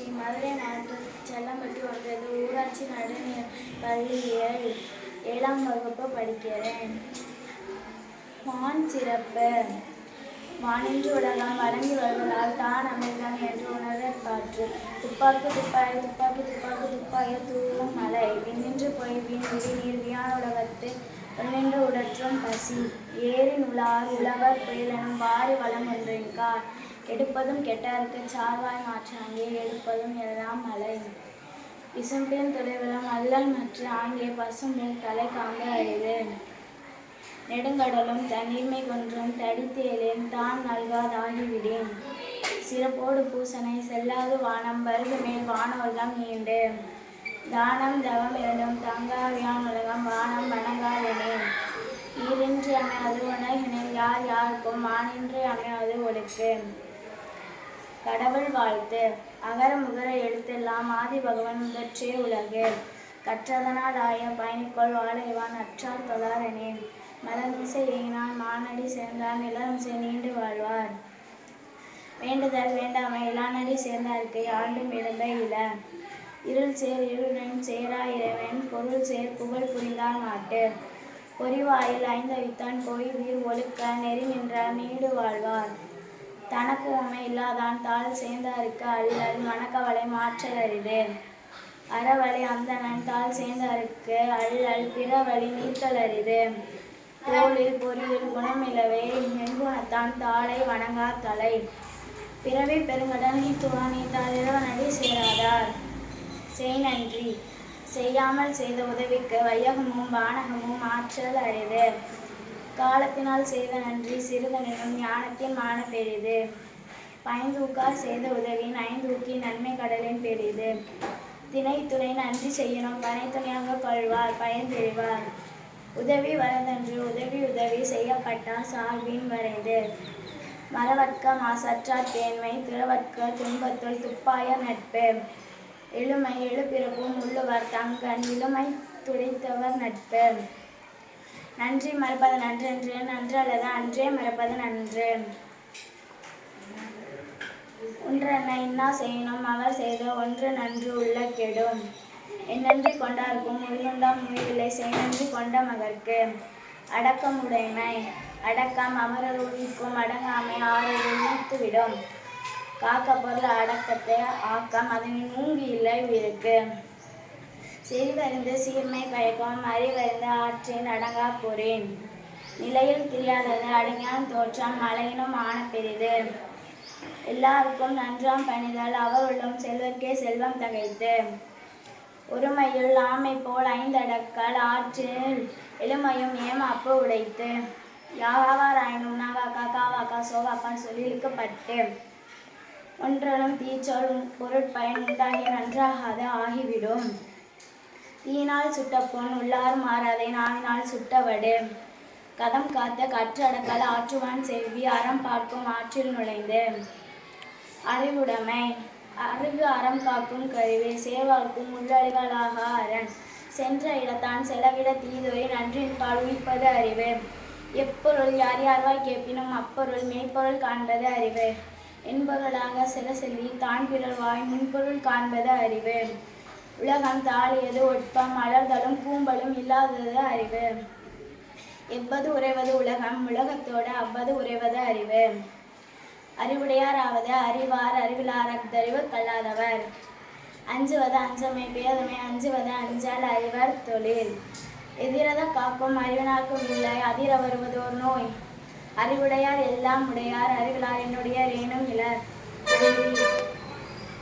ஸ்ரீ மதுரை நாட்டில் செல்லம்பட்டி ஒன்றது ஊராட்சி நடுநிலைப் பள்ளியில் ஏழாம் வகுப்பு படிக்கிறேன். வான் சிறப்பு. வானின்று உலகம் வழங்கி வருவதால் தான் அமிர்தம் என்று உணரற் காற்று. துப்பாக்கு துப்பாய துப்பாக்கி துப்பாக்கு துப்பாய தூவும் மலை விண்ணின்று போய் வீண் விழி நீர் வியான உலகத்து உள்ளின்று உடற்றும் பசி. ஏரின் உலார் உழவர் புயலெனும் வாரி வளம் ஒன்றின் கார். எடுப்பதும் கெட்டாருக்கு சார்வாய் மாற்றாங்கே எடுப்பதும் எல்லாம் மலை விசும்பின் துறைவலம் அல்லல் மற்ற ஆங்கே பசும்பில் தலை காங்க அரிது. நெடுங்கடலும் தண்ணீர்மை கொன்றும் தடித்தேலேன் தான் நல்காதாகிவிடேன் சிறப்போடு பூசனை செல்லாது வானம் வருது மேல் வானவர்தம் நீண்டு. தானம் தவம் இரண்டும் தங்காவியான் உலகம் வானம் வணங்காதனேன் ஈரின்றி அமையாது உணகினில் யார் யாருக்கும் மானின்றி அமையாது ஒழுக்கு. கடவுள் வாழ்த்து. அகர முகர எழுத்தெல்லாம் ஆதி பகவன் முதற்றே உலகு. கற்றதனால் ஆய பயணிக்கொள் வாழைவான் அற்றார் தொழாரனே. மலர்மிசை ஏங்கினான் மானடி சேர்ந்தார் நிலமிசை நீண்டு வாழ்வார். வேண்டுதல் வேண்டாமை இளானடி சேர்ந்தார்க்கை ஆண்டும் இழந்த இல இருள் சேர் இருளுடன் சேரா இறைவன் பொருள் சேர் புகழ் புரிந்தான் மாட்டு. பொறிவாயில் ஐந்தவித்தான் கோயில் ஒழுக்க நெறி நின்றார் நீடு வாழ்வார். தனக்கு உண்மை இல்லாதான் தாள் சேர்ந்தாருக்கு அல்லல் மனக்கவலை மாற்றல் அரிது. அறவழி அந்தணன் தாள் சேர்ந்தாருக்கு அல்லல் பிறவழி நீத்தல் அரிது. தோளில் பொறியில் குணமிலவே எண்குணத்தான் தாளை வணங்கா தலை. பிறவி பெருங்கடல் நீ துவா நீத்தால் இறைவனடி சேராதார். செய் நன்றி. செய்யாமல் செய்த உதவிக்கு வையகமும் வானகமும் ஆற்றல் அரிது. காலத்தினால் செய்த நன்றி சிறுதனினும் ஞானத்தின் மான பெரிது. பயந்தூக்கார் செய்த உதவியின் ஐந்தூக்கி நன்மை கடலின் பெரிது. திணை துணை நன்றி செய்யணும் பனைத்துணையாக கொள்வார் பயன் தெரிவார் உதவி வரதன்று உதவி உதவி செய்யப்பட்டார் சார்பின் வரைந்து. மரவர்க்க மாசற்றார் தேன்மை துறவர்க்க துன்பத்துள் துப்பாய நட்பு. எழுமை எழுபிறப்பும் உள்ளுவர் தங்கன் இளமை துடைத்தவர் நட்பு. நன்றி மறப்பது நன்றென்று நன்று அல்லது அன்றே மறப்பது நன்று. ஒன்றென்ன இன்னா செய்யணும் அவர் செய்த ஒன்று நன்று உள்ள கெடும். என்னன்றி கொண்டார்க்கும் உயிருண்டாம் உயிரில்லை செய்நன்றி கொண்ட மகற்கு அடக்கம் உடைமை அடக்கம் அமரர் உயிர்க்கும் அடங்காமை ஆறொரு நீத்துவிடும். காக்க பொருள் அடக்கத்தை ஆக்கம் அதனை மூங்கி இல்லை உயிருக்கு. செறிவறிந்து சீர்மை பயக்கம் அறிவறிந்து ஆற்றின் அடங்கா பொறேன். நிலையில் தெரியாதது அடங்கியான் தோற்றம் மலையினும் ஆன பெரிது. எல்லாருக்கும் நன்றாம் பணிதல் அவருள்ளும் செல்வர்க்கே செல்வம் தகைத்து. ஒருமையுள் ஆமை போல் ஐந்தடக்கல் ஆற்றில் எளிமையும் ஏமாப்பு உடைத்து. யாவாராயினும் நாவாக்கா காவாக்கா சோவாக்கா சொல்லிழுக்கப்பட்டு. ஒன்றனும் தீச்சொல் பொருட்பயன் உண்டாகி நன்றாகாது ஆகிவிடும். தீயினால் சுட்ட பொன் உள்ளார் மாறாதே நாவினால் சுட்டவடு கதம் காத்த கற்றடக்கல் ஆற்றுவான் செவ்வி அறம் பார்க்கும் ஆற்றில் நுழைந்து. அறிவுடைமை அருகு அறம் காக்கும் கருவி சேவாக்கும் உள்ளடிகளாக அரண். சென்ற இடத்தான் செலவிட தீதுரை நன்றின் பால் உயிர்ப்பது அறிவு. எப்பொருள் யார் யார்வாய் கேட்பினும் அப்பொருள் மெய்ப்பொருள் காண்பது அறிவு. என்பொருளாக சில செல்வி தான் பிறர்வாய் முன்பொருள் காண்பது அறிவு. உலகம் தாழியது ஒட்பம் மலர்தலும் பூம்பலும் இல்லாதது அறிவு. எவ்வது உறைவது உலகம் உலகத்தோடு அவ்வது உறைவது அறிவு. அறிவுடையாராவது அறிவார் அறிவிலார் அஃதறிவு கல்லாதவர். அஞ்சுவது அஞ்சமை பேதமை அஞ்சுவது அஞ்சால் அறிவர் தொழில். எதிரத காக்கும் அறிவினார்க்கும் இல்லை அதிர வருவதோர் நோய். அறிவுடையார் எல்லாம் உடையார் அறிவிலார் என்னுடைய ரேனும் இலர்